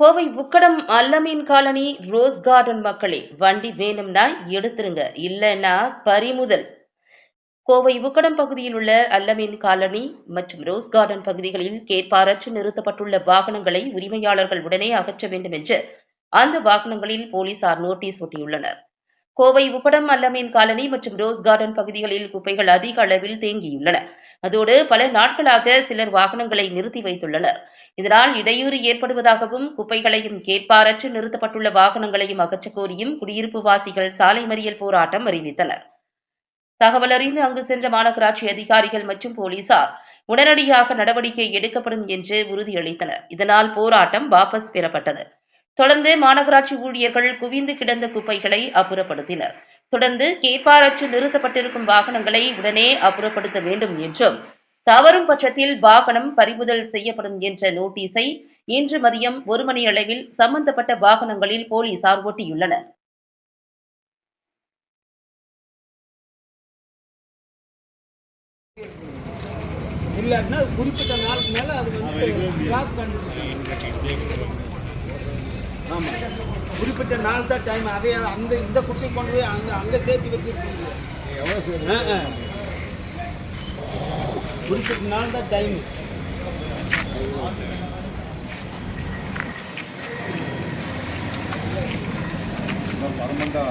Kovai Ukkadam Allameen colony rose garden மக்களே வண்டி வேணும்னா எடுத்துருங்க. இல்லைன்னா பறிமுதல். கோவை உக்கடம் பகுதியில் உள்ள அல்லமீன் காலனி மற்றும் ரோஸ் கார்டன் பகுதிகளில் கேட்பாரற்று நிறுத்தப்பட்டுள்ள வாகனங்களை உரிமையாளர்கள் உடனே அகற்ற வேண்டும் என்று அந்த வாகனங்களில் போலீசார் நோட்டீஸ் ஒட்டியுள்ளனர். கோவை உக்கடம் அல்லமீன் காலனி மற்றும் ரோஸ் கார்டன் பகுதிகளில் குப்பைகள் அதிக அளவில் தேங்கியுள்ளன. அதோடு பல நாட்களாக சிலர் வாகனங்களை நிறுத்தி வைத்துள்ளனர். இதனால் இடையூறு ஏற்படுவதாகவும் குப்பைகளையும் கேட்பாரற்று நிறுத்தப்பட்டுள்ள வாகனங்களையும் அகற்றக் கோரியும் குடியிருப்பு வாசிகள் சாலை மறியல் போராட்டம் அறிவித்தனர். தகவல் அறிந்து அங்கு சென்ற மாநகராட்சி அதிகாரிகள் மற்றும் போலீசார் உடனடியாக நடவடிக்கை எடுக்கப்படும் என்று உறுதியளித்தனர். இதனால் போராட்டம் வாபஸ் பெறப்பட்டது. தொடர்ந்து மாநகராட்சி ஊழியர்கள் குவிந்து கிடந்த குப்பைகளை அப்புறப்படுத்தினர். தொடர்ந்து கேட்பாரற்று நிறுத்தப்பட்டிருக்கும் வாகனங்களை உடனே அப்புறப்படுத்த வேண்டும் என்றும் தவறும் பட்சத்தில் வாகனம் பறிமுதல் செய்யப்படும் என்ற நோட்டீஸை இன்று மதியம் ஒரு மணி அளவில் சம்பந்தப்பட்ட வாகனங்களில் போலீசார் ஒட்டியுள்ளனர். இல்லாட்டினா குறிப்பிட்ட நாளுக்கு மேலே அது வந்து குறிப்பிட்ட நாள் தான் டைம் அதே அந்த இந்த குட்டி கொண்டு போய் அங்கே அங்கே சேர்த்து வச்சுருக்கீங்க. எவ்வளோ குறிப்பிட்ட நாள் தான் டைம் பரமண்டா